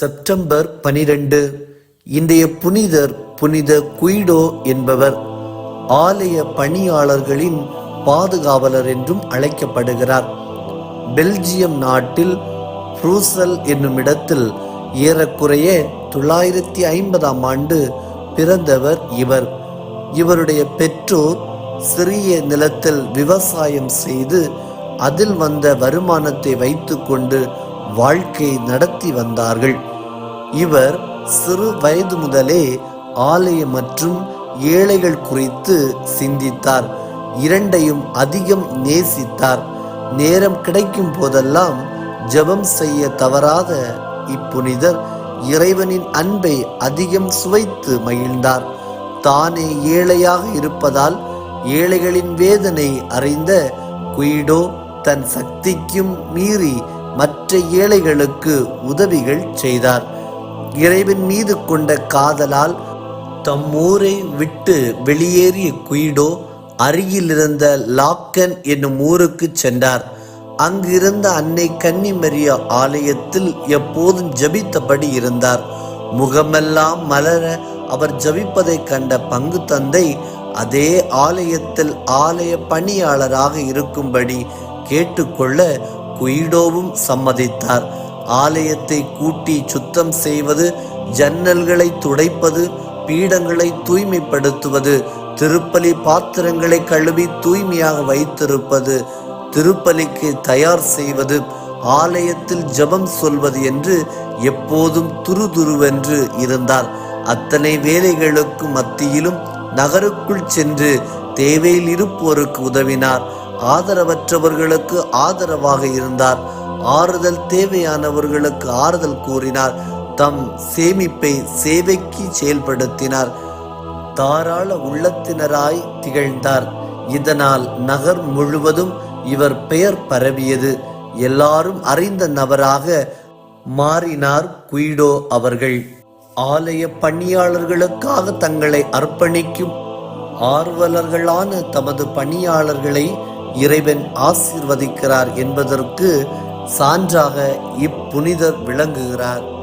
September பனிரெண்டு இன்றைய புனிதர் புனித குயிடோ என்பவர் ஆலய பணியாளர்களின் பாதுகாவலர் என்றும் அழைக்கப்படுகிறார். பெல்ஜியம் நாட்டில் புரூசல் என்னும் இடத்தில் ஏறக்குறைய தொள்ளாயிரத்தி ஐம்பதாம் ஆண்டு பிறந்தவர் இவர். இவருடைய பெற்றோர் சிறிய நிலத்தில் விவசாயம் செய்து அதில் வந்த வருமானத்தை வைத்துக்கொண்டு வாழ்க்கை நடத்தி வந்தார்கள். இவர் சிறு வயது முதலே ஆலயம் மற்றும் ஏழைகள் குறித்து சிந்தித்தார். இரண்டையும் அதிகம் நேசித்தார். நேரம் கிடைக்கும் போதெல்லாம் ஜெபம் செய்ய தவறாத இப்புனிதர் இறைவனின் அன்பை அதிகம் சுவைத்து மகிழ்ந்தார். தானே ஏழையாக இருப்பதால் ஏழைகளின் வேதனை அறிந்த குயிடோ தன் சக்திக்கும் மீறி மற்ற ஏழைகளுக்கு உதவிகள் செய்தார். இறைவன் மீது கொண்ட காதலால் தம் ஊரை விட்டு வெளியேறிய குயிடோ அருகிலிருந்த லாக்கன் என்னும் ஊருக்கு சென்றார். அங்கிருந்த அன்னை கன்னிமரிய ஆலயத்தில் எப்போதும் ஜபித்தபடி இருந்தார். முகமெல்லாம் மலர அவர் ஜபிப்பதைக் கண்ட பங்கு தந்தை அதே ஆலயத்தில் ஆலய பணியாளராக இருக்கும்படி கேட்டுக்கொள்ள குயிடோவும் சம்மதித்தார். ஆலயத்தை கூட்டி சுத்தம் செய்வது ஜன்னல்களை துடைப்பது பீடங்களை தூய்மைப்படுத்துவது திருப்பலி பாத்திரங்களை கழுவி தூய்மையாக வைத்திருப்பது திருப்பலிக்கு தயார் செய்வது ஆலயத்தில் ஜெபம் சொல்வது என்று எப்போதும் துருதுருவென்று இருந்தார். அத்தனை வேலைகளுக்கு மத்தியிலும் நகருக்குள் சென்று தேவையில் இருப்போருக்கு உதவினார். ஆதரவற்றவர்களுக்கு ஆதரவாக இருந்தார். ஆறுதல் தேவையானவர்களுக்கு ஆறுதல் கூறினார். தம் சேமிப்பை சேவைக்கு செயல்படுத்தினார். தாராள உள்ளத்தினராய் திகழ்ந்தார். இதனால் நகர் முழுவதும் இவர் பெயர் பரவியது. எல்லாரும் அறிந்த நபராக மாறினார் குயிடோ அவர்கள். ஆலய பணியாளர்களுக்காக தங்களை அர்ப்பணிக்கும் ஆர்வலர்களான தமது பணியாளர்களை இறைவன் ஆசீர்வதிக்கிறார் என்பதற்கு சான்றாக இப்புனிதர் விளங்குகிறார்.